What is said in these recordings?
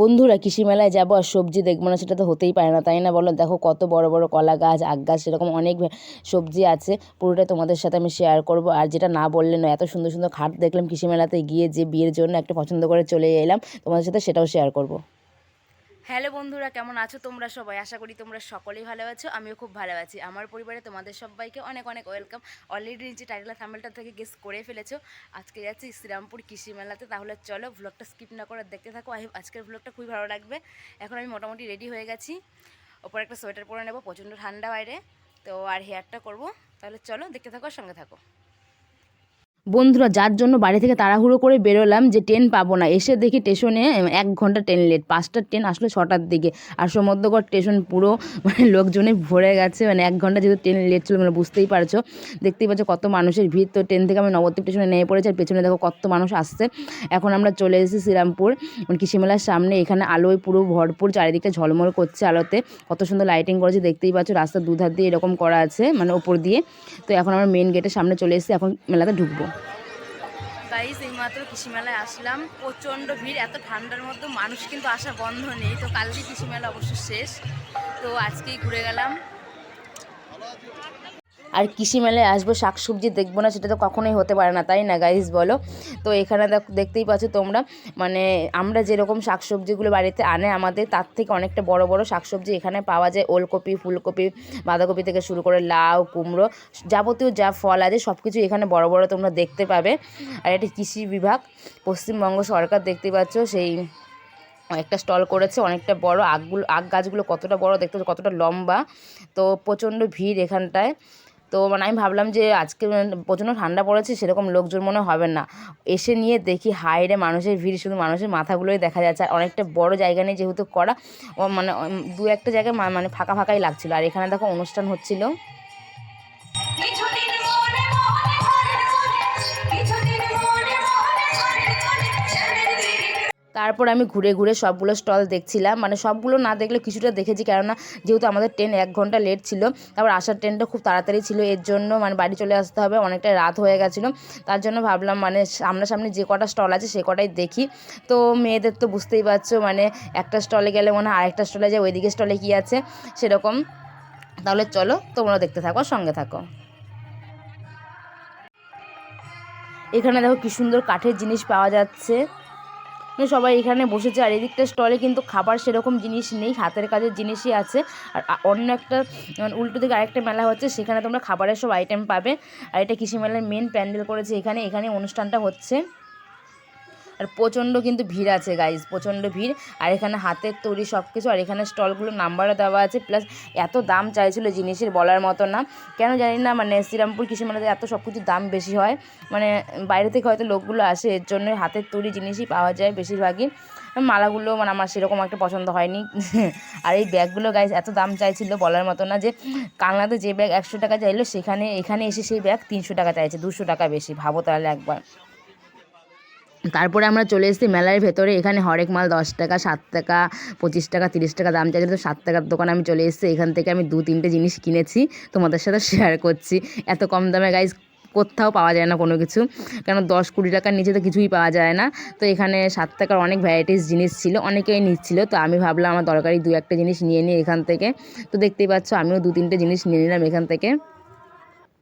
বন্ধুরা কৃষি মেলায় যাব আর সবজি দেখব। না, সেটা তো হতেই পারে না, তাই না? বলো, দেখো কত বড় বড় কলা গাছ আগ গাছ, সেরকম অনেক সবজি আছে। পুরোটা তোমাদের সাথে আমি শেয়ার করব। আর যেটা না বললে নয়, এত সুন্দর সুন্দর খাট দেখলাম কৃষি মেলাতে গিয়ে যে বিয়ের জন্য একটা পছন্দ করে চলে এলাম, তোমাদের সাথে সেটাও শেয়ার করব। হ্যালো বন্ধুরা, কেমন আছো তোমরা সবাই? আশা করি তোমরা সকলেই ভালো আছো, আমিও খুব ভালো আছি। আমার পরিবারে তোমাদের সবাইকে অনেক অনেক ওয়েলকাম। অলরেডি নিচে টাইটেল থামেলটা থেকে গেস করে ফেলেছো, আজকে যাচ্ছি শ্রীরামপুর কৃষি মেলাতে। তাহলে চলো ভ্লগটা স্কিপ না করে দেখতে থাকো। আজকের ভ্লগটা খুবই ভালো লাগবে। এখন আমি মোটামুটি রেডি হয়ে গেছি। ওপর একটা সোয়েটার পরে নেব, প্রচণ্ড ঠান্ডা বাইরে। তো আর হেয়ারটা করব। তাহলে চলো দেখতে থাকো সঙ্গে থাকো। বন্ধুরা, যার জন্য বাড়ি থেকে তাড়াহুড়ো করে বেরোলাম যে ট্রেন পাবো না, এসে দেখি স্টেশনে এক ঘণ্টা ট্রেন লেট পাঁচটার ট্রেন আসলো ছটার দিকে। আর সমুদ্রগড় স্টেশন পুরো মানে লোকজনে ভরে গেছে মানে এক ঘণ্টা যেহেতু ট্রেন লেট ছিল মানে বুঝতেই পারছ। দেখতেই পাচ্ছ কত মানুষের ভিড়। তো ট্রেন থেকে আমি নবদ্বীপ স্টেশনে নেমে পড়েছি, আর পেছনে দেখো কত মানুষ আসছে। এখন আমরা চলে এসেছি শ্রীরামপুর মানে কৃষি মেলার সামনে। এখানে আলোয় পুরো ভরপুর, চারিদিকে ঝলমল করছে আলোতে। কত সুন্দর লাইটিং করেছে, দেখতেই পাচ্ছ। রাস্তার দুধার দিয়ে এরকম করা আছে মানে ওপর দিয়ে। তো এখন আমরা মেন গেটের সামনে চলে এসেছি, এখন মেলাতে ঢুকবো। গাইস এইমাত্র কৃষি মেলায় আসলাম। প্রচণ্ড ভিড়, এত ঠান্ডার মধ্যে মানুষ কিন্তু আসা বন্ধ নেই। তো কালকে কৃষি মেলা অবশ্য শেষ। তো আজকেই ঘুরে গেলাম। আর কৃষি মেলায় আসব, শাকসবজি দেখব না, সেটা তো কখনোই হতে পারে না, তাই না গাইস বলো। তো এখানে দেখ- দেখতেই পাচ্ছ তোমরা মানে আমরা যেরকম শাকসবজিগুলো বাড়িতে আনে আমাদের, তার থেকে অনেকটা বড় বড় শাকসবজি এখানে পাওয়া যায়, ওলকপি, ফুলকপি, বাঁধাকপি থেকে শুরু করে লাউ, কুমড়ো, যাবতীয় যা ফল আছে সব কিছু এখানে বড় বড় তোমরা দেখতে পাবে। আর এটা কৃষি বিভাগ, পশ্চিমবঙ্গ সরকার দেখতে পাচ্ছ, সেই একটা স্টল করেছে, অনেকটা বড়, আগগুলো, আগ গাছগুলো কতটা বড় দেখতে কতটা লম্বা, তো প্রচণ্ড ভিড় এখানটায়। তো মানে আমি ভাবলাম যে আজকে প্রচণ্ড ঠান্ডা পড়েছে, সেরকম লোকজন মনে হবে না। এসে নিয়ে দেখি হাইরে মানুষের ভিড়, শুধু মানুষের মাথাগুলোই দেখা যাচ্ছে। আর অনেকটা বড় জায়গা নিয়ে যেহেতু করা মানে দু একটা জায়গায় মানে ফাঁকা ফাঁকাই লাগছিল। আর এখানে দেখো অনুষ্ঠান হচ্ছিল। তারপর আমি ঘুরে ঘুরে সবগুলো স্টল দেখছিলাম। মানে সবগুলো না দেখলে কিছুটা দেখেছি, কেননা যেহেতু আমাদের ট্রেন এক ঘণ্টা লেট ছিল, তারপর আসার ট্রেনটা খুব তাড়াতাড়ি ছিল, এর জন্য মানে বাড়ি চলে আসতে হবে অনেকটা রাত হয়ে গেছিল। তার জন্য ভাবলাম মানে সামনাসামনি যে কটা স্টল আছে সে কটাই দেখি। তো মেয়েদের তো বুঝতেই পারছ মানে একটা স্টলে গেলে মনে হয় আরেকটা স্টলে যায়, ওইদিকে স্টলে কী আছে? সেরকম। তাহলে চলো তোমরা দেখতে থাকো, সঙ্গে থাকো। এখানে দেখো কি সুন্দর কাঠের জিনিস পাওয়া যাচ্ছে। সবাই এখানে বসেছে। আর এদিকটা স্টলে কিন্তু খাবার সেরকম জিনিস নেই, হাতের কাজের জিনিসই আছে। আর অন্য একটা মানে উল্টো দিকে আরেকটা মেলা হচ্ছে, সেখানে তোমরা খাবারের সব আইটেম পাবে। আর এটা কৃষি মেলার মেন প্যান্ডেল করেছে এখানে। এখানে অনুষ্ঠানটা হচ্ছে। আর প্রচণ্ড কিন্তু ভিড় আছে গাইজ প্রচণ্ড ভিড়। আর এখানে হাতের তৈরি সব কিছু আর এখানে স্টলগুলো নাম্বারও দেওয়া আছে প্লাস এত দাম চাইছিল জিনিসের বলার মতো না। কেন জানি না মানে শ্রীরামপুর কৃষি মেলাতে এত সব কিছুর দাম বেশি হয়। মানে বাইরে থেকে হয়তো লোকগুলো আসে, এর জন্য হাতের তৈরি জিনিসই পাওয়া যায় বেশিরভাগই। মালাগুলো মানে আমার সেরকম একটা পছন্দ হয়নি। আর এই ব্যাগগুলো গাইজ এত দাম চাইছিল বলার মতো না যে, কালনাতে যে ব্যাগ একশো টাকা চাইলো, সেখানে, এখানে এসে সেই ব্যাগ তিনশো টাকা চাইছে, দুশো টাকা বেশি, ভাবো তাহলে একবার। তারপরে আমরা চলে এসেছি মেলার ভেতরে। এখানে হরেক মাল দশ টাকা, সাত টাকা, পঁচিশ টাকা, তিরিশ টাকা দাম চাইছে। তো সাত টাকার দোকানে আমি চলে এসেছি। এখান থেকে আমি দু, তিনটে জিনিস কিনেছি। তোমাদের সাথে শেয়ার করছি। এত কম দামে গাইজ কোথাও পাওয়া যায় না কোনো কিছু। কেন, দশ, কুড়ি টাকার নিচে তো কিছুই পাওয়া যায় না। তো এখানে সাত টাকার অনেক ভ্যারাইটিস জিনিস ছিল, অনেকেই নিচ্ছিল। তো আমি ভাবলাম, আমার দরকারি দু একটা জিনিস নিয়ে নিই এখান থেকে। তো দেখতেই পাচ্ছ, আমিও দু, তিনটে জিনিস নিয়ে নিলাম এখান থেকে।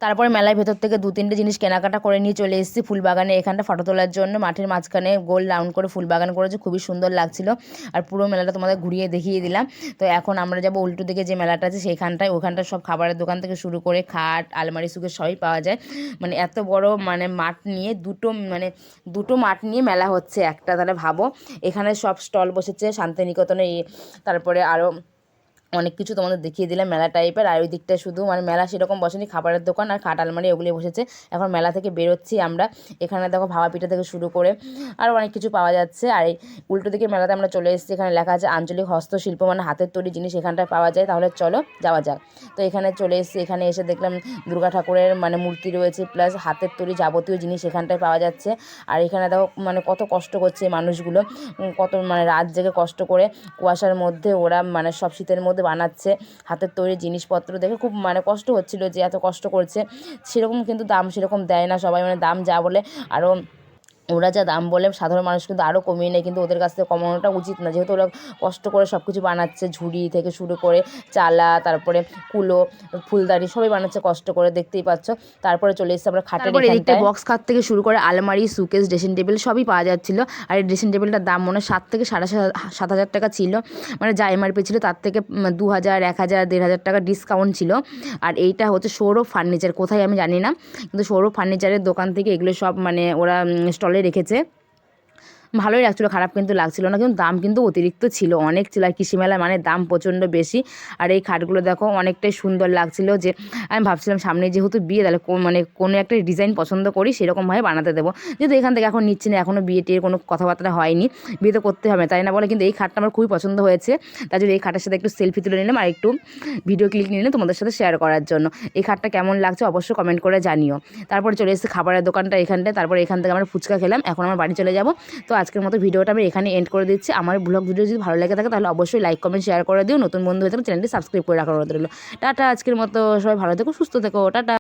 তারপরে মেলার ভেতর থেকে দু তিনটে জিনিস কেনাকাটা করে নিয়ে চলে এসেছি ফুলবাগানে। এখানটা ফটো তোলার জন্য মাঠের মাঝখানে গোল রাউন্ড করে ফুলবাগান করেছে, খুবই সুন্দর লাগছিল। আর পুরো মেলাটা তোমাদের ঘুরিয়ে দেখিয়ে দিলাম। তো এখন আমরা যাব উল্টো দিকে যে মেলাটা আছে সেইখানটায় ওখানটা সব খাবারের দোকান থেকে শুরু করে খাট, আলমারি সুখে সবই পাওয়া যায়। মানে এত বড় মানে মাঠ নিয়ে দুটো মানে দুটো মাঠ নিয়ে মেলা হচ্ছে একটা, তাহলে ভাবো। এখানে সব স্টল বসেছে শান্তিনিকেতনে তারপরে আরও অনেক কিছু তোমাদের দেখিয়ে দিলাম, মেলা টাইপের আর ওই দিকটা শুধু মানে মেলা সেরকম বসেনি, খাবারের দোকান আর খাট আলমারি ওগুলি বসেছে। এখন মেলা থেকে বেরোচ্ছি আমরা। এখানে দেখো ভাবা পিঠা থেকে শুরু করে আর অনেক কিছু পাওয়া যাচ্ছে। আর এই উল্টো দিকে মেলাতে আমরা চলে এসেছি, এখানে লেখা আছে আঞ্চলিক হস্তশিল্প মানে হাতের তৈরি জিনিস এখানটায় পাওয়া যায়। তাহলে চলো যাওয়া যাক। তো এখানে চলে এসেছি, এখানে এসে দেখলাম দুর্গা ঠাকুরের মানে মূর্তি রয়েছে প্লাস হাতের তৈরি যাবতীয় জিনিস এখানটায় পাওয়া যাচ্ছে। আর এখানে দেখো মানে কত কষ্ট করছে মানুষগুলো। কত মানে রাত জেগে কষ্ট করে কুয়াশার মধ্যে ওরা মানে সব শীতের মধ্যে বানাচ্ছে, হাতের তৈরি জিনিসপত্র দেখে খুব মানে কষ্ট হচ্ছিল যে এত কষ্ট করছে। সেরকম কিন্তু দাম সেরকম দেয় না সবাই মানে দাম যা বলে আরও ওরা যা দাম বলে সাধারণ মানুষ কিন্তু আরও কমিয়ে নেয় কিন্তু ওদের কাছ থেকে কমানোটা উচিত না। যেহেতু ওরা কষ্ট করে সব কিছু বানাচ্ছে ঝুড়ি থেকে শুরু করে চালা তারপরে কুলো ফুলদানি সবই বানাচ্ছে কষ্ট করে দেখতেই পাচ্ছ। তারপরে চলে এসেছে আমরা খাটের এদিকটা বক্স খাট থেকে শুরু করে আলমারি সুকেস ড্রেসিং টেবিল সবই পাওয়া যাচ্ছিল। আর এই ড্রেসিং টেবিলটার দাম মনে হয় সাত থেকে সাড়ে সাত সাত হাজার টাকা ছিল। মানে যা এমআরপি ছিল তার থেকে দু হাজার এক হাজার দেড় হাজার টাকা ডিসকাউন্ট ছিল। আর এইটা হচ্ছে সৌরভ ফার্নিচার কোথায় আমি জানি না কিন্তু সৌরভ ফার্নিচারের দোকান থেকে এগুলো সব মানে ওরা স্টলে রেখেছে। ভালোই লাগছিল, খারাপ কিন্তু লাগছিল না, কিন্তু দাম কিন্তু অতিরিক্ত ছিল, অনেক ছিল। আর কৃষি মেলা মানে দাম প্রচণ্ড বেশি। আর এই খাটগুলো দেখো, অনেকটাই সুন্দর লাগছিল যে, আমি ভাবছিলাম সামনে যেহেতু বিয়ে, তাহলে মানে কোনো একটা ডিজাইন পছন্দ করি, সেরকমভাবে বানাতে দেবো। যেহেতু এখান থেকে এখন নিচ্ছি না, এখনও বিয়ে টিয়ের কোনো কথাবার্তা হয়নি, বিয়ে তো করতে হবে, তাই না বলে? কিন্তু এই খাটটা আমার খুবই পছন্দ হয়েছে, তার জন্য এই খাটের সাথে একটু সেলফি তুলে নিলাম আর একটু ভিডিও ক্লিক নিলাম তোমাদের সাথে শেয়ার করার জন্য। এই খাটটা কেমন লাগছে অবশ্যই কমেন্ট করে জানিও। তারপরে চলে এসেছে খাবারের দোকানটা এখানটায়, তারপরে এখান থেকে আমরা ফুচকা খেলাম, এখন আমার বাড়ি চলে যাব। তো আজকের মতো ভিডিওটা আমি এখানে এন্ড করে দিচ্ছি। আমার ব্লগ ভিডিও যদি ভালো লাগে থাকে, তাহলে অবশ্যই লাইক কমেন্ট শেয়ার করে দিও। নতুন বন্ধু হয়ে থাকলে চ্যানেলটি সাবস্ক্রাইব করে রাখার অনুরোধ রইল। টাটা, আজকের মতো সবাই ভালো থেকো, সুস্থ থেকো। টাটা।